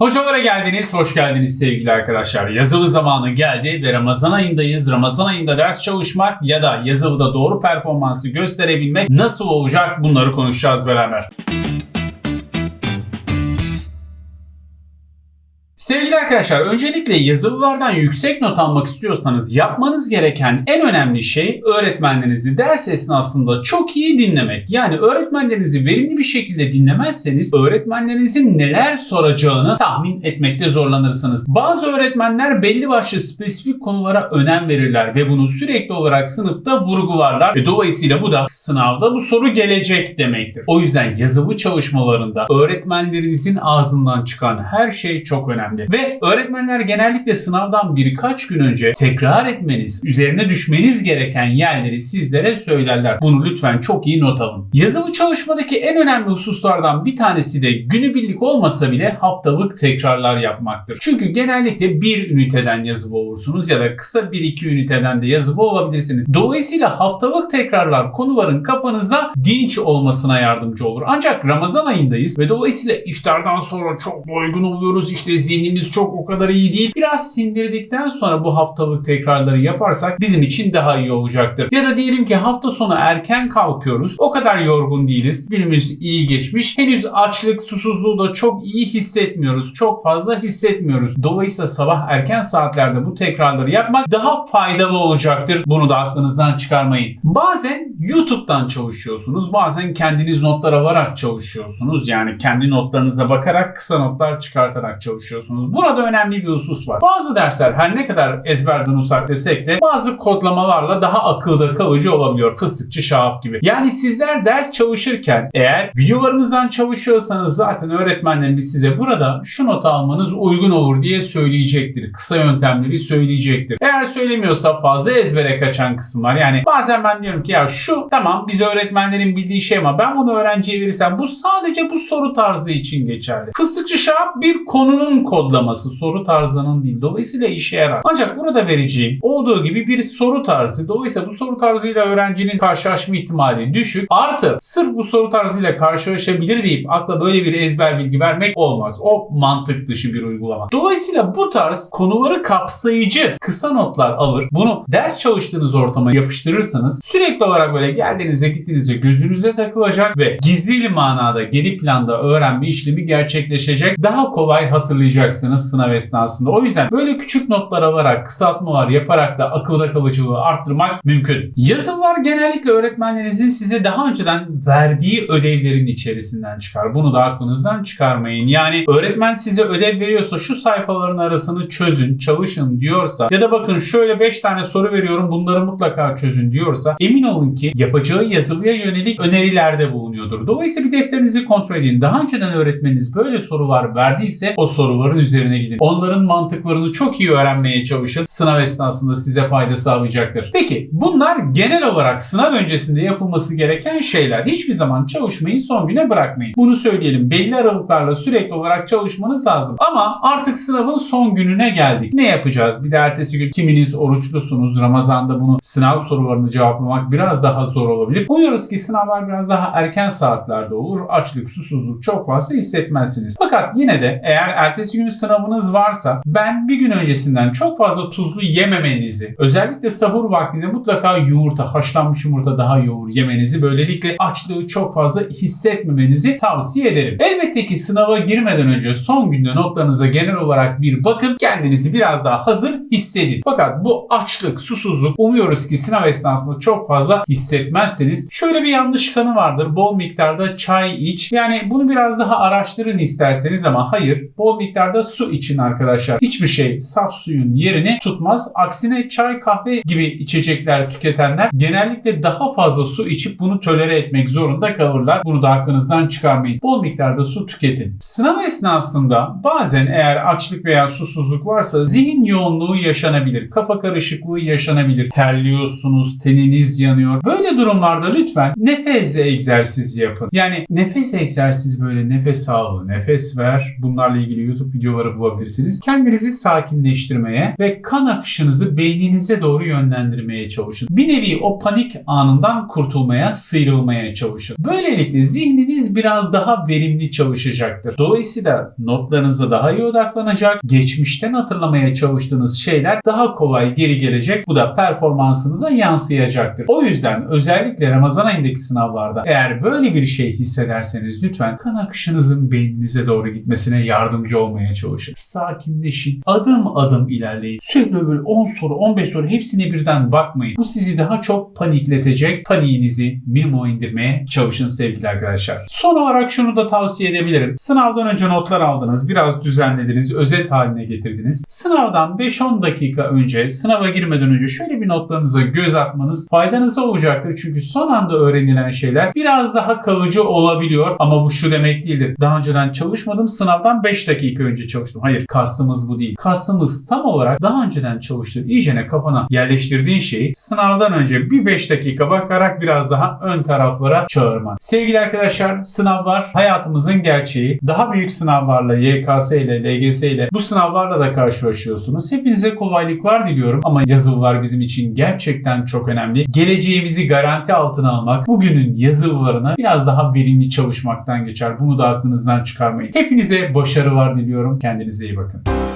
Hocalara geldiniz, hoş geldiniz sevgili arkadaşlar. Yazılı zamanı geldi ve Ramazan ayındayız. Ramazan ayında ders çalışmak ya da yazılıda doğru performansı gösterebilmek nasıl olacak bunları konuşacağız beraber. Sevgili arkadaşlar, öncelikle yazılılardan yüksek not almak istiyorsanız yapmanız gereken en önemli şey öğretmenlerinizi ders esnasında çok iyi dinlemek. Yani öğretmenlerinizi verimli bir şekilde dinlemezseniz öğretmenlerinizin neler soracağını tahmin etmekte zorlanırsınız. Bazı öğretmenler belli başlı spesifik konulara önem verirler ve bunu sürekli olarak sınıfta vurgularlar ve dolayısıyla bu da sınavda bu soru gelecek demektir. O yüzden yazılı çalışmalarında öğretmenlerinizin ağzından çıkan her şey çok önemli. Ve öğretmenler genellikle sınavdan birkaç gün önce tekrar etmeniz, üzerine düşmeniz gereken yerleri sizlere söylerler. Bunu lütfen çok iyi not alın. Yazılı çalışmadaki en önemli hususlardan bir tanesi de günübirlik olmasa bile haftalık tekrarlar yapmaktır. Çünkü genellikle bir üniteden yazılı olursunuz ya da kısa bir iki üniteden de yazılı olabilirsiniz. Dolayısıyla haftalık tekrarlar konuların kafanızda dinç olmasına yardımcı olur. Ancak Ramazan ayındayız ve dolayısıyla iftardan sonra çok doygun oluyoruz. İşte zihnimiz çok o kadar iyi değil. Biraz sindirdikten sonra bu haftalık tekrarları yaparsak bizim için daha iyi olacaktır. Ya da diyelim ki hafta sonu erken kalkıyoruz. O kadar yorgun değiliz. Günümüz iyi geçmiş. Henüz açlık, susuzluğu da çok iyi hissetmiyoruz. Çok fazla hissetmiyoruz. Dolayısıyla sabah erken saatlerde bu tekrarları yapmak daha faydalı olacaktır. Bunu da aklınızdan çıkarmayın. Bazen YouTube'dan çalışıyorsunuz. Bazen kendiniz notlar alarak çalışıyorsunuz. Yani kendi notlarınıza bakarak kısa notlar çıkartarak çalışıyorsunuz. Burada önemli bir husus var. Bazı dersler her ne kadar ezberden uzak desek de bazı kodlamalarla daha akılda kalıcı olabiliyor. Fıstıkçı Şahap gibi. Yani sizler ders çalışırken eğer videolarımızdan çalışıyorsanız zaten öğretmenlerimiz size burada şu notu almanız uygun olur diye söyleyecektir. Kısa yöntemleri söyleyecektir. Eğer söylemiyorsa fazla ezbere kaçan kısımlar. Yani bazen ben diyorum ki ya şu tamam biz öğretmenlerin bildiği şey ama ben bunu öğrenciye verirsem bu sadece bu soru tarzı için geçerli. Fıstıkçı Şahap bir konunun kodlaması soru tarzının değil. Dolayısıyla işe yarar. Ancak burada vereceğim olduğu gibi bir soru tarzı. Dolayısıyla bu soru tarzıyla öğrencinin karşılaşma ihtimali düşük. Artı sırf bu soru tarzıyla karşılaşabilir deyip akla böyle bir ezber bilgi vermek olmaz. O mantık dışı bir uygulama. Dolayısıyla bu tarz konuları kapsayıcı kısa notlar alır. Bunu ders çalıştığınız ortama yapıştırırsanız sürekli olarak böyle geldiğinizde gittiğinizde gözünüze takılacak ve gizli manada geri planda öğrenme işlemi gerçekleşecek. Daha kolay hatırlayacaksınız sınav esnasında. O yüzden böyle küçük notlar alarak, kısaltmalar yaparak da akılda kalıcılığı arttırmak mümkün. Yazılılar genellikle öğretmenlerinizin size daha önceden verdiği ödevlerin içerisinden çıkar. Bunu da aklınızdan çıkarmayın. Yani öğretmen size ödev veriyorsa şu sayfaların arasını çözün, çalışın diyorsa ya da bakın şöyle 5 tane soru veriyorum bunları mutlaka çözün diyorsa emin olun ki yapacağı yazılıya yönelik önerilerde bulunuyordur. Dolayısıyla bir defterinizi kontrol edin. Daha önceden öğretmeniniz böyle sorular verdiyse o soruların üzerine gidin. Onların mantıklarını çok iyi öğrenmeye çalışın. Sınav esnasında size fayda sağlayacaktır. Peki bunlar genel olarak sınav öncesinde yapılması gereken şeyler. Hiçbir zaman çalışmayı son güne bırakmayın. Bunu söyleyelim. Belli aralıklarla sürekli olarak çalışmanız lazım. Ama artık sınavın son gününe geldik. Ne yapacağız? Bir de ertesi gün kiminiz oruçlusunuz. Ramazan'da bunu sınav sorularını cevaplamak biraz daha zor olabilir. Umuyoruz ki sınavlar biraz daha erken saatlerde olur. Açlık, susuzluk çok fazla hissetmezsiniz. Fakat yine de eğer ertesi gün sınavınız varsa ben bir gün öncesinden çok fazla tuzlu yememenizi, özellikle sahur vaktinde mutlaka yumurta, haşlanmış yumurta daha yoğur yemenizi, böylelikle açlığı çok fazla hissetmemenizi tavsiye ederim. Elbette ki sınava girmeden önce son günde notlarınıza genel olarak bir bakın, kendinizi biraz daha hazır hissedin. Fakat bu açlık, susuzluk umuyoruz ki sınav esnasında çok fazla hissetmezseniz şöyle bir yanlış kanı vardır. Bol miktarda çay iç. Yani bunu biraz daha araştırın isterseniz ama hayır. Bol miktarda su için arkadaşlar. Hiçbir şey saf suyun yerini tutmaz. Aksine çay, kahve gibi içecekler tüketenler genellikle daha fazla su içip bunu tolere etmek zorunda kalırlar. Bunu da aklınızdan çıkarmayın. Bol miktarda su tüketin. Sınav esnasında bazen eğer açlık veya susuzluk varsa zihin yoğunluğu yaşanabilir. Kafa karışıklığı yaşanabilir. Terliyorsunuz, teniniz yanıyor. Böyle durumlarda lütfen nefes egzersizi yapın. Yani nefes egzersizi böyle nefes al, nefes ver. Bunlarla ilgili YouTube videoları bulabilirsiniz. Kendinizi sakinleştirmeye ve kan akışınızı beyninize doğru yönlendirmeye çalışın. Bir nevi o panik anından kurtulmaya, sıyrılmaya çalışın. Böylelikle zihniniz biraz daha verimli çalışacaktır. Dolayısıyla notlarınıza daha iyi odaklanacak, geçmişten hatırlamaya çalıştığınız şeyler daha kolay geri gelecek. Bu da performansınıza yansıyacaktır. O yüzden özellikle Ramazan ayındaki sınavlarda eğer böyle bir şey hissederseniz lütfen kan akışınızın beyninize doğru gitmesine yardımcı olmaya çalışın. Sakinleşin. Adım adım ilerleyin. Sürekli böyle 10 soru 15 soru hepsine birden bakmayın. Bu sizi daha çok panikletecek. Paniğinizi minimuma indirmeye çalışın sevgili arkadaşlar. Son olarak şunu da tavsiye edebilirim. Sınavdan önce notlar aldınız. Biraz düzenlediniz. Özet haline getirdiniz. Sınavdan 5-10 dakika önce sınava girmeden önce şöyle bir notlarınıza göz atmanız faydanıza olacaktır. Çünkü son anda öğrenilen şeyler biraz daha kalıcı olabiliyor. Ama bu şu demek değildir. Daha önceden çalışmadım. Sınavdan 5 dakika önce çalıştım. Hayır kastımız bu değil. Kastımız tam olarak daha önceden çalıştığın, iyicene kafana yerleştirdiğin şeyi sınavdan önce bir 5 dakika bakarak biraz daha ön taraflara çağırman. Sevgili arkadaşlar sınavlar hayatımızın gerçeği. Daha büyük sınavlarla YKS ile LGS ile bu sınavlarla da karşılaşıyorsunuz. Hepinize kolaylıklar diliyorum ama yazılılar bizim için gerçekten çok önemli. Geleceğimizi garanti altına almak bugünün yazılılarını biraz daha verimli çalışmaktan geçer. Bunu da aklınızdan çıkarmayın. Hepinize başarı var diliyorum. Kendinize iyi bakın.